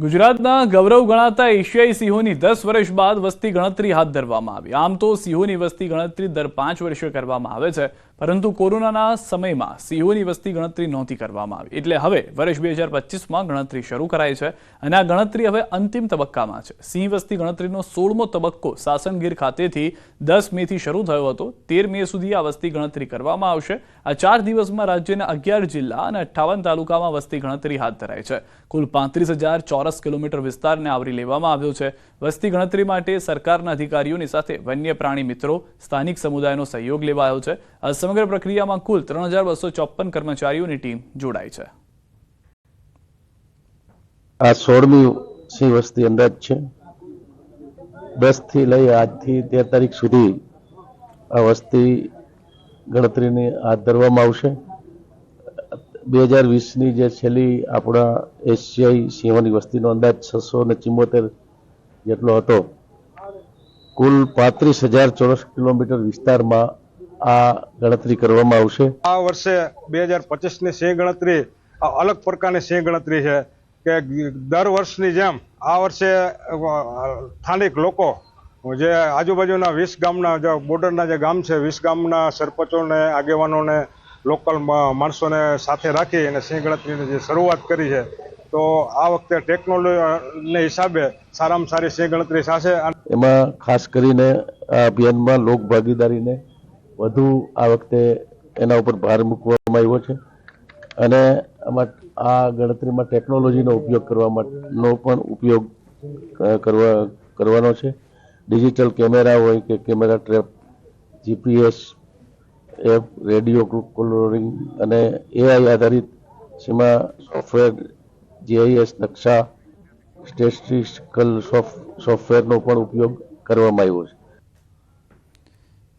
ગુજરાતના ગૌરવ ગણાતા એશિયાઈ સિંહોની દસ વર્ષ બાદ વસ્તી ગણતરી હાથ ધરવામાં આવી. આમ તો સિંહોની વસ્તી ગણતરી દર પાંચ વર્ષે કરવામાં આવે છે. પરંતુ કોરોનાના સમયમાં સિંહોની વસ્તી ગણતરી નહોતી કરવામાં આવી. એટલે હવે વર્ષ બે હજાર પચીસમાં ગણતરી શરૂ કરાઈ છે અને આ ગણતરી હવે અંતિમ તબક્કામાં છે. સિંહ વસ્તી ગણતરીનો સોળમો તબક્કો સાસણગીર ખાતેથી દસ મેથી શરૂ થયો હતો. તેર મે સુધી આ વસ્તી ગણતરી કરવામાં આવશે. આ ચાર દિવસમાં રાજ્યના અગિયાર જિલ્લા અને અઠ્ઠાવન તાલુકામાં વસ્તી ગણતરી હાથ ધરાઈ છે. કુલ પાંત્રીસ હજાર ચોરસ કિલોમીટર વિસ્તારને આવરી લેવામાં આવ્યો છે. વસ્તી ગણતરી માટે સરકારના અધિકારીઓની સાથે વન્ય પ્રાણી મિત્રો, સ્થાનિક સમુદાયનો સહયોગ લેવાયો છે. આ સમગ્ર પ્રક્રિયામાં કુલ ત્રણ હજાર બસો ચોપન કર્મચારીઓની ટીમ જોડાઈ છે. આ સોળમી સિંહ વસ્તી અંદાજ છે. દસથી લઈ આજથી તેર તારીખ સુધી આ વસ્તી ગણતરીને હાથ ધરવામાં આવશે. બે હજાર વીસની જે છેલ્લી આપણા એશિયાઈ સિંહોની વસ્તીનો અંદાજ છસો ને ચિમ્મોતેર જેટલો હતો. કુલ પાંત્રીસ હજાર ચોરસ કિલોમીટર વિસ્તારમાં આ ગણતરી કરવામાં આવશે. આ વર્ષે બે હજાર પચીસની સિંહ ગણતરી આ અલગ પ્રકારની સિંહ ગણતરી છે કે દર વર્ષની જેમ આ વર્ષે સ્થાનિક લોકો જે આજુબાજુના વીસ ગામના જે બોર્ડરના જે ગામ છે વીસ ગામના સરપંચોને આગેવાનોને લોકલ માણસોને સાથે રાખી અને સિંહ ગણતરીની જે શરૂઆત કરી છે તો આ વખતે ટેકનોલોજીને હિસાબે સારામાં સારી સિંહ ગણતરી થશે. એમાં ખાસ કરીને આ અભિયાનમાં લોક ભાગીદારીને વધુ આ વખતે એના ઉપર ભાર મૂકવામાં આવ્યો છે. અને આમાં આ ગણતરીમાં ટેકનોલોજીનો ઉપયોગ કરવા માટેનો પણ ઉપયોગ કરવા, કરવાનો છે. ડિજિટલ કેમેરા હોય કે camera trap, GPS, app, radio collaring અને એઆઈ આધારિત સીમા સોફ્ટવેર, જીઆઈએસ, નકશા, સ્ટેટિસ્ટિકલ સોફ્ટવેરનો પણ ઉપયોગ કરવામાં આવ્યો છે.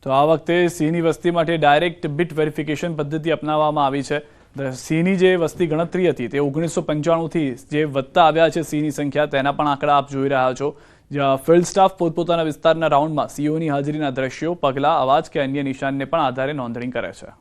તો આ વખતે સિંહની વસ્તી માટે ડાયરેક્ટ બિટ વેરિફિકેશન પદ્ધતિ અપનાવવામાં આવી છે. સિંહની જે વસ્તી ગણતરી હતી તે ઓગણીસો પંચાણુંથી જે વધતા આવ્યા છે સિંહની સંખ્યા, તેના પણ આંકડા આપ જોઈ રહ્યા છો. જ્યાં ફિલ્ડ સ્ટાફ પોતપોતાના વિસ્તારના રાઉન્ડમાં સિંહોની હાજરીના દ્રશ્યો, પગલાં, અવાજ કે અન્ય નિશાનને પણ આધારે નોંધણી કરે છે.